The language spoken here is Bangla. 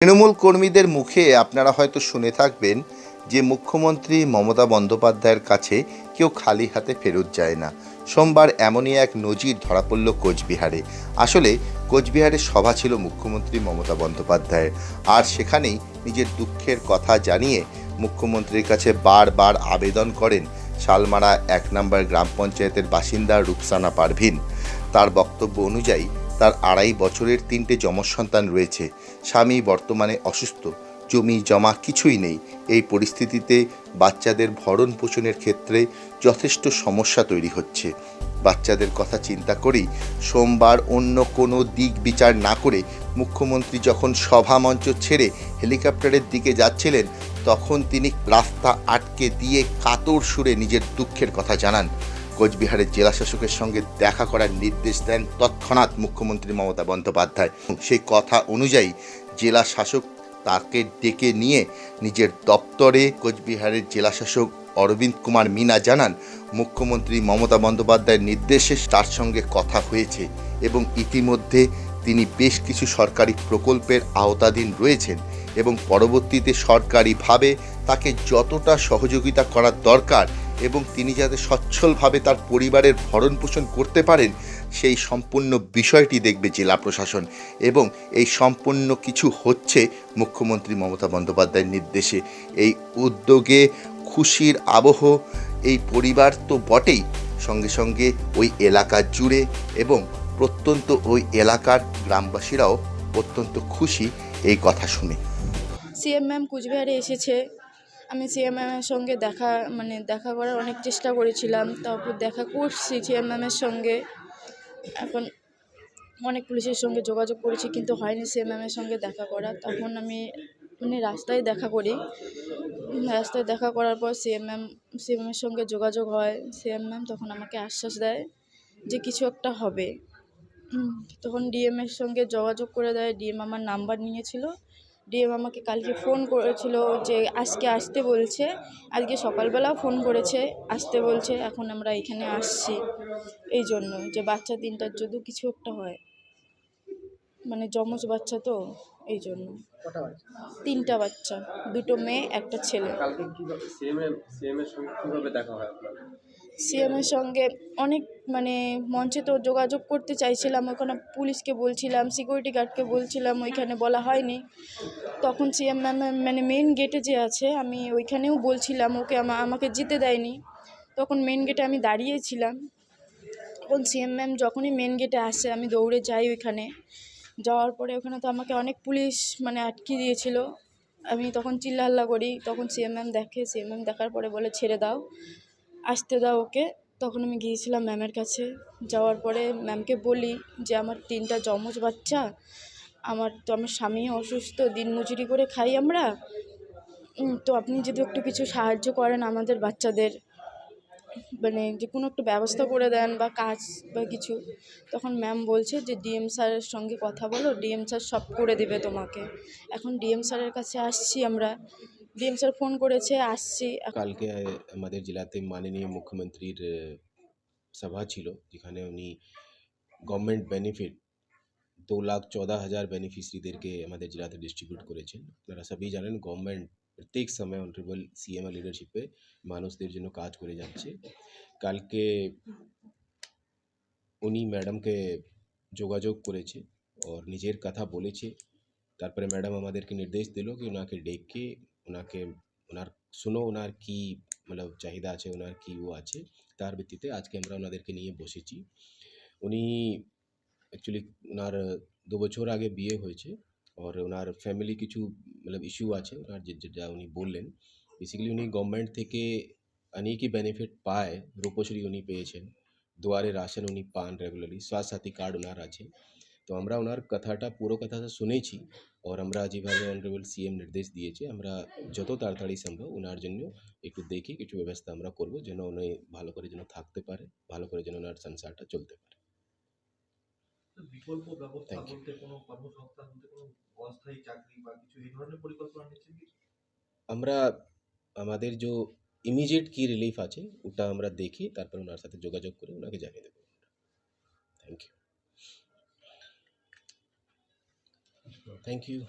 তৃণমূল কর্মীদের মুখে আপনারা হয়তো শুনে থাকবেন যে মুখ্যমন্ত্রী মমতা বন্দ্যোপাধ্যায়ের কাছে কেউ খালি হাতে ফেরত যায় না। সোমবার এমনই এক নজির ধরা পড়ল কোচবিহারে। আসলে কোচবিহারে সভা ছিল মুখ্যমন্ত্রী মমতা বন্দ্যোপাধ্যায়ের। আর সেখানেই নিজের দুঃখের কথা জানিয়ে মুখ্যমন্ত্রীর কাছে বারবার আবেদন করেন শালমারা এক নম্বর গ্রাম পঞ্চায়েতের বাসিন্দা রুকসানা পারভিন। তার বক্তব্য অনুযায়ী তার আড়াই বছরের তিনটে যমজ সন্তান রয়েছে। স্বামী বর্তমানে অসুস্থ, জমি, জমা কিছুই নেই। এই পরিস্থিতিতে বাচ্চাদের ভরণ পোষণের ক্ষেত্রে যথেষ্ট সমস্যা তৈরি হচ্ছে। বাচ্চাদের কথা চিন্তা করেই সোমবার অন্য কোনো দিক বিচার না করে মুখ্যমন্ত্রী যখন সভা মঞ্চ ছেড়ে হেলিকপ্টারের দিকে যাচ্ছিলেন, তখন তিনি রাস্তা আটকে দিয়ে কাতর সুরে নিজের দুঃখের কথা জানান। কোচবিহারের জেলাশাসকের সঙ্গে দেখা করার নির্দেশ দেন তৎক্ষণাৎ মুখ্যমন্ত্রী মমতা বন্দ্যোপাধ্যায়। সেই কথা অনুযায়ী জেলা শাসক তাকে ডেকে নিয়ে নিজের দপ্তরে কোচবিহারের জেলাশাসক অরবিন্দ কুমার মিনা জানান, মুখ্যমন্ত্রী মমতা বন্দ্যোপাধ্যায়ের নির্দেশে তার সঙ্গে কথা হয়েছে এবং ইতিমধ্যে তিনি বেশ কিছু সরকারি প্রকল্পের আওতাধীন রয়েছেন এবং পরবর্তীতে সরকারিভাবে তাকে যতটা সহযোগিতা করার দরকার এবং তিনি যাতে সচ্ছলভাবে তার পরিবারের ভরণ পোষণ করতে পারেন, সেই সম্পূর্ণ বিষয়টি দেখবে জেলা প্রশাসন। এবং এই সম্পূর্ণ কিছু হচ্ছে মুখ্যমন্ত্রী মমতা বন্দ্যোপাধ্যায়ের নির্দেশে। এই উদ্যোগে খুশির আবহ, এই পরিবার তো বটেই, সঙ্গে সঙ্গে ওই এলাকা জুড়ে এবং প্রত্যন্ত ওই এলাকার গ্রামবাসীরাও অত্যন্ত খুশি এই কথা শুনে। সিএম ম্যাম কুচবিহারে এসেছে। আমি সিএম ম্যামের সঙ্গে দেখা মানে দেখা করার অনেক চেষ্টা করেছিলাম, তারপর দেখা করছি সিএম ম্যামের সঙ্গে। এখন অনেক পুলিশের সঙ্গে যোগাযোগ করেছি, কিন্তু হয়নি সিএম ম্যামের সঙ্গে দেখা করা। তখন আমি মানে রাস্তায় দেখা করি। রাস্তায় দেখা করার পর সিএম ম্যাম সিএমের সঙ্গে যোগাযোগ হয়। সিএম ম্যাম তখন আমাকে আশ্বাস দেয় যে কিছু একটা হবে। তখন ডিএমের সঙ্গে যোগাযোগ করে দেয়। ডিএম আমার নাম্বার নিয়েছিল। ডিএম আমাকে কালকে ফোন করেছিল যে আজকে আসতে বলছে আজকে সকালবেলাও ফোন করেছে আসতে বলছে এখন আমরা এখানে আসছি। এই জন্য যে বাচ্চা তিনটার যদি কিছু একটা হয়। মানে যমজ বাচ্চা তো এই জন্য। তিনটা বাচ্চা দুটো মেয়ে একটা ছেলে। কালকে সঙ্গে কীভাবে দেখা হয় আপনার? সিএমের সঙ্গে অনেক মানে মঞ্চে তো যোগাযোগ করতে চাইছিলাম, ওখানে পুলিশকে বলছিলাম সিকিউরিটি গার্ডকে বলছিলাম, ওইখানে বলা হয়নি। তখন সিএম ম্যাম মানে মেন গেটে যে আছে, আমি ওইখানেও বলছিলাম, ওকে আমা- আমাকে যেতে দেয়নি। তখন মেন গেটে আমি দাঁড়িয়েছিলাম। তখন সিএম ম্যাম যখনই মেন গেটে আসে, আমি দৌড়ে যাই ওইখানে। যাওয়ার পরে ওখানে তো আমাকে অনেক পুলিশ মানে আটকে দিয়েছিল। আমি তখন চিল্লাহাল্লা করি, তখন সিএম ম্যাম দেখে, সিএম ম্যাম দেখার পরে বলে, ছেড়ে দাও। আসতে দাও ওকে। তখন আমি গিয়েছিলাম ম্যামের কাছে। যাওয়ার পরে ম্যামকে বলি যে, আমার তিনটা যমজ বাচ্চা। আমার তো আমার স্বামী অসুস্থ, দিন মজুরি করে খাই আমরা। তো আপনি যদি একটু কিছু সাহায্য করেন আমাদের বাচ্চাদের মানে যে কোনো একটু ব্যবস্থা করে দেন বা কাজ বা কিছু। তখন ম্যাম বলছে যে, ডিএম স্যারের সঙ্গে কথা বলো, ডিএম স্যার সব করে দেবে তোমাকে। এখন ডিএম স্যারের কাছে আসছি আমরা। ডিএম স্যার ফোন করেছে, আসছি। কালকে আমাদের জেলাতে মাননীয় মুখ্যমন্ত্রীর সভা ছিল, যেখানে উনি গভর্নমেন্ট বেনিফিট দু লাখ চৌদা হাজার বেনিফিশিয়ারিদেরকে আমাদের জেলাতে ডিস্ট্রিবিউট করেছেন। আপনারা সবই জানেন গভর্নমেন্ট প্রত্যেক সময় অনারেবল সিএম লিডারশিপে মানুষদের জন্য কাজ করে যাচ্ছে। কালকে উনি ম্যাডামকে যোগাযোগ করেছে ওর নিজের কথা বলেছে। তারপরে ম্যাডাম আমাদেরকে নির্দেশ দিল কি ওনাকে ডেকে ওনাকে ওনার শুনো ওনার কি মতলব চাহিদা আছে ওনার কি ও আছে তার ভিত্তিতে আজকে আমরা ওনাদেরকে নিয়ে বসেছি উনি অ্যাকচুয়ালি ওনার দু বছর আগে বিয়ে হয়েছে আর ওনার ফ্যামিলি কিছু মতলব ইস্যু আছে ওনার যেটা উনি বললেন বেসিক্যালি উনি গভর্নমেন্ট থেকে অনেকই বেনিফিট পায় রূপশ্রী উনি পেয়েছেন দুয়ারে রাশন উনি পান রেগুলারলি স্বাস্থ্য সাথী কার্ড ওনার আছে তো আমরা ওনার কথাটা পুরো কথাটা শুনেছি আর আমরা যেভাবে অনারেবল সিএম নির্দেশ দিয়েছে আমরা যত তাড়াতাড়ি সম্ভব ওনার জন্য একটু দেখি কিছু ব্যবস্থা আমরা করব যেন উনি ভালো করে যেন থাকতে পারে ভালো করে যেন ওনার সংসারটা চলতে পারে। বিকল্প ব্যবস্থা বলতে কোনো কর্মসংস্থান বলতে কোনো অস্থায়ী চাকরি বা কিছু এই ধরনের পরিকল্পনা নিচ্ছেন কি? আমরা আমাদের যে ইমিডিয়েট কি রিলিফ আছে ওটা আমরা দেখি তারপর ওনার সাথে যোগাযোগ করে ওনাকে জানিয়ে দেবো। Thank you thank you